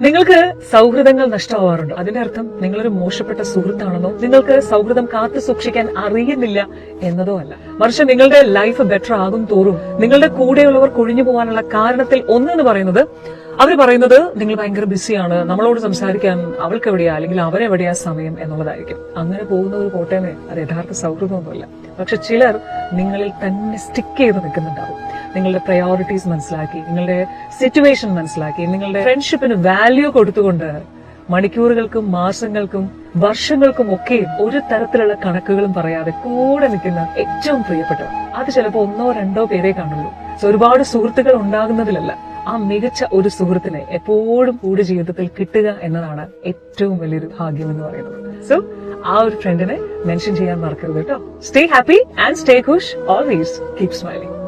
നിങ്ങൾക്ക് സൗഹൃദങ്ങൾ നഷ്ടമാവാറുണ്ട്? അതിന്റെ അർത്ഥം നിങ്ങളൊരു മോശപ്പെട്ട സുഹൃത്താണെന്നോ നിങ്ങൾക്ക് സൗഹൃദം കാത്തു സൂക്ഷിക്കാൻ അറിയുന്നില്ല എന്നതോ അല്ല. മറിച്ച് നിങ്ങളുടെ ലൈഫ് ബെറ്റർ ആകും തോറും നിങ്ങളുടെ കൂടെയുള്ളവർ കൊഴിഞ്ഞു പോകാനുള്ള കാരണത്തിൽ ഒന്നെന്ന് പറയുന്നത് അവർ പറയുന്നത് നിങ്ങൾ ഭയങ്കര ബിസിയാണ് നമ്മളോട് സംസാരിക്കാൻ അവൾക്ക് എവിടെയാ അല്ലെങ്കിൽ അവരെവിടെയാ സമയം എന്നുള്ളതായിരിക്കും. അങ്ങനെ പോകുന്ന ഒരു കോട്ടയമേ അത് യഥാർത്ഥ സൗഹൃദമൊന്നുമല്ല. പക്ഷെ ചിലർ നിങ്ങളിൽ തന്നെ സ്റ്റിക്ക് ചെയ്ത് നിൽക്കുന്നുണ്ടാവും. നിങ്ങളുടെ പ്രയോറിറ്റീസ് മനസ്സിലാക്കി നിങ്ങളുടെ സിറ്റുവേഷൻ മനസ്സിലാക്കി നിങ്ങളുടെ ഫ്രണ്ട്ഷിപ്പിന് വാല്യൂ കൊടുത്തുകൊണ്ട് മണിക്കൂറുകൾക്കും മാസങ്ങൾക്കും വർഷങ്ങൾക്കും ഒക്കെ ഒരു തരത്തിലുള്ള കണക്കുകളും പറയാതെ കൂടെ നിൽക്കുന്ന ഏറ്റവും പ്രിയപ്പെട്ടവർ അത് ചിലപ്പോൾ ഒന്നോ രണ്ടോ പേരെ കാണുള്ളൂ. സോ ഒരുപാട് സുഹൃത്തുക്കൾ ഉണ്ടാകുന്നതിലല്ല ആ മികച്ച ഒരു സുഹൃത്തിനെ എപ്പോഴും കൂടെ ജീവിതത്തിൽ കിട്ടുക എന്നതാണ് ഏറ്റവും വലിയൊരു ഭാഗ്യം എന്ന് പറയുന്നത്. സോ ആ ഒരു ഫ്രണ്ടിനെ മെൻഷൻ ചെയ്യാൻ മറക്കരുത് കേട്ടോ. സ്റ്റേ ഹാപ്പി ആൻഡ് സ്റ്റേ ഖുഷ് ഓൾവേസ് കീപ് സ്മൈലിംഗ്